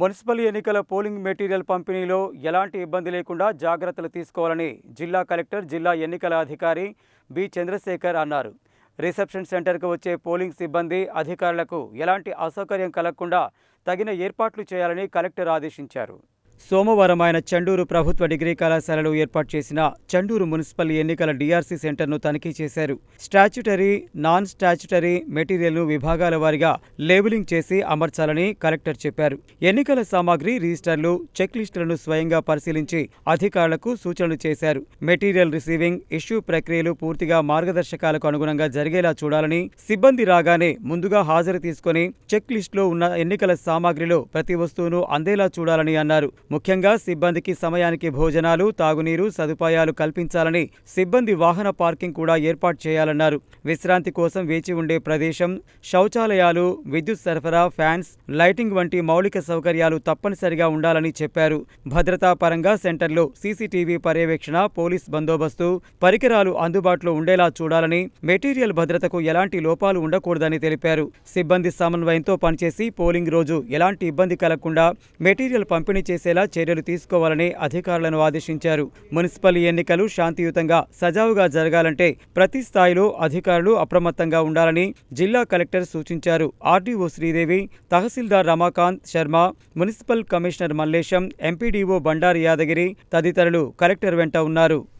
Municipal ఎన్నికల polling material పంపిణీలో ఎలాంటి ఇబ్బంది లేకుండా జాగ్రత్తలు తీసుకోవాలని జిల్లా కలెక్టర్ జిల్లా ఎన్నికల అధికారి బి. చంద్రశేఖర్ అన్నారు. రిసెప్షన్ సెంటర్కు వచ్చే పోలింగ్ సిబ్బంది అధికారులకు ఎలాంటి అసౌకర్యం కలగకుండా తగిన ఏర్పాట్లు చేయాలని కలెక్టర్ ఆదేశించారు. సోమవారం ఆయన చండూరు ప్రభుత్వ డిగ్రీ కళాశాలలో ఏర్పాటు చేసిన చండూరు మున్సిపల్ ఎన్నికల డిఆర్సీ సెంటర్ను తనిఖీ చేశారు. స్టాచ్యుటరీ నాన్ స్టాచ్యుటరీ మెటీరియల్ను విభాగాల వారీగా లేబులింగ్ చేసి అమర్చాలని కలెక్టర్ చెప్పారు. ఎన్నికల సామాగ్రి రిజిస్టర్లు చెక్ లిస్టులను స్వయంగా పరిశీలించి అధికారులకు సూచనలు చేశారు. మెటీరియల్ రిసీవింగ్ ఇష్యూ ప్రక్రియలు పూర్తిగా మార్గదర్శకాలకు అనుగుణంగా జరిగేలా చూడాలని సిబ్బంది రాగానే ముందుగా హాజరు తీసుకొని చెక్ లిస్టులో ఉన్న ఎన్నికల సామాగ్రిలో ప్రతి వస్తువును అందేలా చూడాలని అన్నారు. ముఖ్యంగా సిబ్బందికి సమయానికి భోజనాలు తాగునీరు సదుపాయాలు కల్పించాలని సిబ్బంది వాహన పార్కింగ్ కూడా ఏర్పాటు చేయాలన్నారు. విశ్రాంతి కోసం వేచి ఉండే ప్రదేశం శౌచాలయాలు విద్యుత్ సరఫరా ఫ్యాన్స్ లైటింగ్ వంటి మౌలిక సౌకర్యాలు తప్పనిసరిగా ఉండాలని చెప్పారు. భద్రతా పరంగా సెంటర్లో సీసీటీవీ పర్యవేక్షణ పోలీస్ బందోబస్తు పరికరాలు అందుబాటులో ఉండేలా చూడాలని మెటీరియల్ భద్రతకు ఎలాంటి లోపాలు ఉండకూడదని తెలిపారు. సిబ్బంది సమన్వయంతో పనిచేసి పోలింగ్ రోజు ఎలాంటి ఇబ్బంది కలగకుండా మెటీరియల్ పంపిణీ చేసేలా చర్యలు తీసుకోవాలని అధికారులను ఆదేశించారు. మున్సిపల్ ఎన్నికలు శాంతియుతంగా సజావుగా జరగాలంటే ప్రతి స్థాయిలో అధికారులు అప్రమత్తంగా ఉండాలని జిల్లా కలెక్టర్ సూచించారు. RDO Sridevi tahsildar Ramakant Sharma municipal commissioner Mallesham MPDO Bandaru Yadagiri తదితరులు కలెక్టర్ వెంట ఉన్నారు.